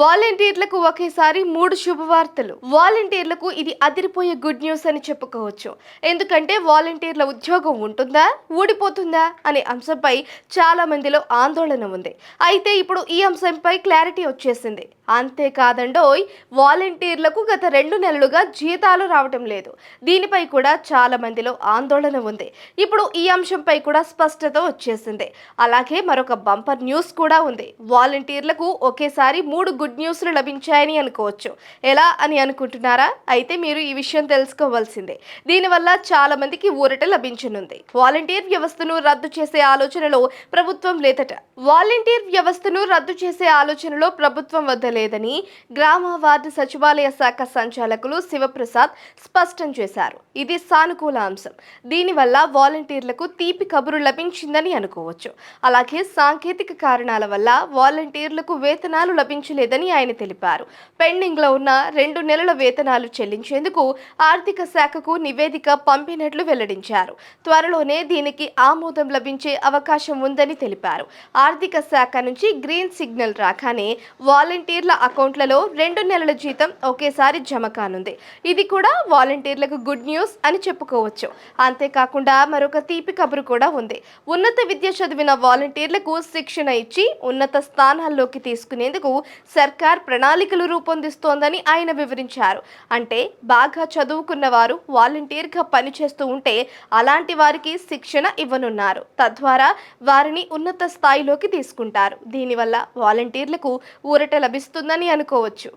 వాలంటీర్లకు ఒకేసారి మూడు శుభవార్తలు. వాలంటీర్లకు ఇది అదిరిపోయే గుడ్ న్యూస్ అని చెప్పుకోవచ్చు. ఎందుకంటే వాలంటీర్ల ఉద్యోగం ఉంటుందా? ఊడిపోతుందా? అనే అంశంపై చాలా మందిలో ఆందోళన ఉంది. అయితే ఇప్పుడు ఈ అంశంపై క్లారిటీ వచ్చేసింది. అంతేకాదండోయ్ వాలంటీర్లకు గత రెండు నెలలుగా జీతాలు రావటం లేదు. దీనిపై కూడా చాలా మందిలో ఆందోళన ఉంది. ఇప్పుడు ఈ అంశంపై కూడా స్పష్టత వచ్చేసింది. అలాగే మరొక బంపర్ న్యూస్ కూడా ఉంది. వాలంటీర్లకు ఒకేసారి మూడు గుడ్ న్యూస్లు లభించాయని అనుకోవచ్చు. ఎలా అని అనుకుంటున్నారా? అయితే మీరు ఈ విషయం తెలుసుకోవాల్సిందే. దీనివల్ల చాలా మందికి ఊరట లభించనుంది. వాలంటీర్ వ్యవస్థను రద్దు చేసే ఆలోచనలో ప్రభుత్వం లేదట. వాలంటీర్ వ్యవస్థను రద్దు చేసే ఆలోచనలో ప్రభుత్వం వద్ద లేదని గ్రామ వార్డు సచివాలయ శాఖ సంచాలకులు శివప్రసాద్ స్పష్టం చేశారు. ఇది సానుకూల అంశం. దీనివల్ల వాలంటీర్లకు తీపి కబురు లభించిందని అనుకోవచ్చు. అలాగే సాంకేతిక కారణాల వల్ల వాలంటీర్లకు వేతనాలు లభించలేదని ఆయన తెలిపారు. పెండింగ్లో ఉన్న రెండు నెలల వేతనాలు చెల్లించేందుకు ఆర్థిక శాఖకు నివేదిక పంపినట్లు వెల్లడించారు. త్వరలోనే దీనికి ఆమోదం లభించే అవకాశం ఉందని తెలిపారు. ఆర్థిక శాఖ నుంచి గ్రీన్ సిగ్నల్ రాగానే వాలంటీర్ల అకౌంట్లలో రెండు నెలల జీతం ఒకేసారి జమ కానుంది. ఇది కూడా వాలంటీర్లకు గుడ్ న్యూస్ అని చెప్పుకోవచ్చు. అంతేకాకుండా మరొక తీపి కబురు కూడా ఉంది. ఉన్నత విద్య చదివిన వాలంటీర్లకు శిక్షణ ఇచ్చి ఉన్నత స్థానాల్లోకి తీసుకునేందుకు సర్కార్ ప్రణాళికలు రూపొందిస్తోందని ఆయన వివరించారు. అంటే బాగా చదువుకున్న వారు వాలంటీర్గా పనిచేస్తూ ఉంటే అలాంటి వారికి శిక్షణ ఇవ్వనున్నారు. తద్వారా వారిని ఉన్నత స్థాయిలోకి తీసుకుంటారు. దీనివల్ల వాలంటీర్లకు ఊరట లభిస్తుందని అనుకోవచ్చు.